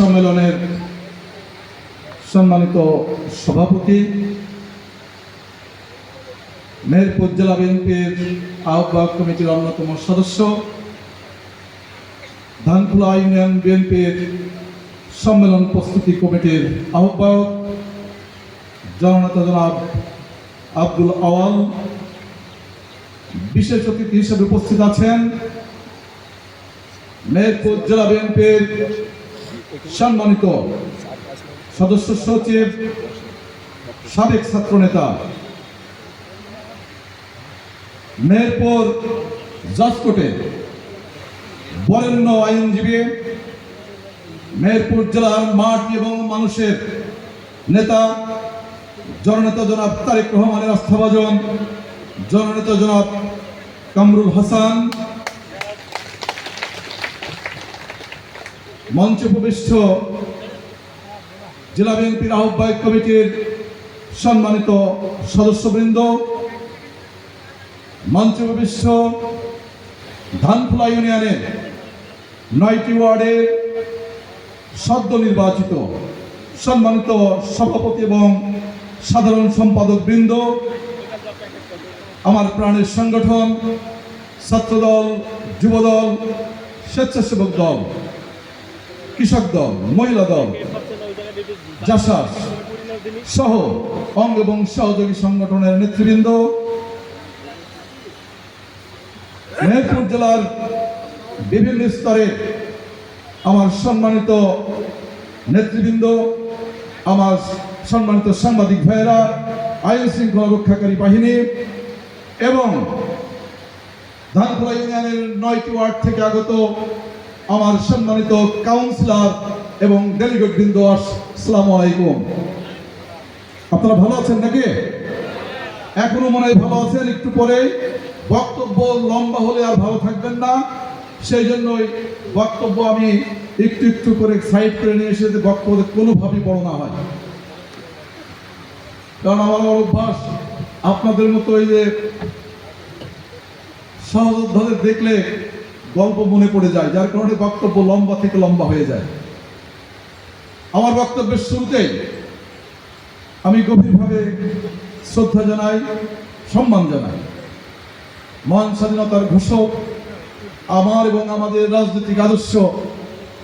সম্মেলনের সম্মানিত সভাপতি মেহেরপুর জেলা বিএনপির আহ্বায়ক কমিটির অন্যতম সদস্য, ধানখোলা ইউনিয়ন বিএনপির সম্মেলন প্রস্তুতি কমিটির আহ্বায়ক, জননেতা জনাব আব্দুল আওয়াল, বিশেষ অতিথি হিসেবে উপস্থিত আছেন। মেহেরপুর জেলা বিএনপির সম্মানিত সদস্য সচিব, সাবেক ছাত্র নেতা মেহেরপুর জজকোটে বরেণ্য আইনজীবী, মেহেরপুর জেলার মাঠ এবং মানুষের নেতা, জননেতা জনাব তারেক রহমানের আস্থাভাজন, জননেতা জনাব কামরুল হাসান মঞ্চ উপবিষ্ট জেলা বিএনপির আহ্বায়ক কমিটির সম্মানিত সদস্যবৃন্দ, মঞ্চ উপবিষ্ট ধানখোলা ইউনিয়নের নয়টি ওয়ার্ডের সদ্য নির্বাচিত সম্মানিত সভাপতি এবং সাধারণ সম্পাদক বৃন্দ, আমার প্রাণের সংগঠন, ছাত্রদল, যুবদল, স্বেচ্ছাসেবক দল। কৃষক দল, মহিলা দল, জাসাস সহ অঙ্গ এবং সহযোগী সংগঠনের নেতৃবৃন্দ, মেহেরপুর জেলার বিভিন্ন স্তরে আমার সম্মানিত নেতৃবৃন্দ, আমার সম্মানিত সাংবাদিক ভাইয়েরা, আইন শৃঙ্খলা রক্ষাকারী বাহিনী এবং ধানখোলা ইউনিয়নের নয়টি ওয়ার্ড থেকে আগত আমার সম্মানিত কাউন্সিলর এবং ডেলিগেট বৃন্দ আসসালামু আলাইকুম। আপনারা ভালো আছেন নাকি? এখনও মনে হয় ভালো আছেন, একটু পরে বক্তব্য লম্বা হলে আর ভালো থাকবেন না। সেই জন্যই বক্তব্য আমি একটু একটু করে সাইড করে নিয়ে এসে যে বক্তব্য কোনোভাবেই বড় না হয়। কারণ আমার আমার অভ্যাস, আপনাদের মতো এই যে সহযোদ্ধাদের দেখলে গল্প মনে পড়ে যায়, যার কারণে বক্তব্য লম্বা থেকে লম্বা হয়ে যায়। আমার বক্তব্যের শুরুতেই আমি গভীরভাবে শ্রদ্ধা জানাই, সম্মান জানাই। মহান স্বাধীনতার ঘোষক, আমার এবং আমাদের রাজনৈতিক আদর্শ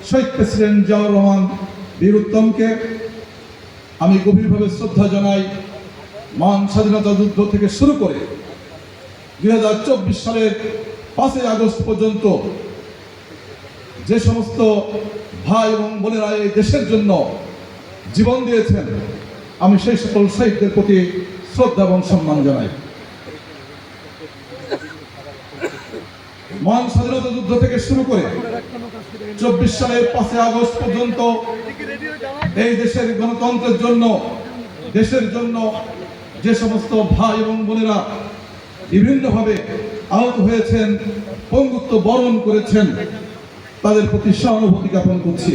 শহীদ প্রেসিডেন্ট জিয়াউর রহমান বীর উত্তমকে আমি গভীরভাবে শ্রদ্ধা জানাই, মহান স্বাধীনতা যুদ্ধ থেকে শুরু করে দু হাজার চব্বিশ সালের পাঁচই আগস্ট পর্যন্ত যে সমস্ত ভাই এবং বোনেরা এই দেশের জন্য জীবন দিয়েছেন, আমি সেই সকল শহীদদের প্রতি শ্রদ্ধা এবং সম্মান জানাই। মহান স্বাধীনতা যুদ্ধ থেকে শুরু করে চব্বিশ সালের পাঁচই আগস্ট পর্যন্ত এই দেশের গণতন্ত্রের জন্য, দেশের জন্য যে সমস্ত ভাই এবং বোনেরা বিভিন্নভাবে আহত হয়েছেন পঙ্গুত্ব বরণ করেছেন তাদের প্রতি সহানুভূতি জ্ঞাপন করছি।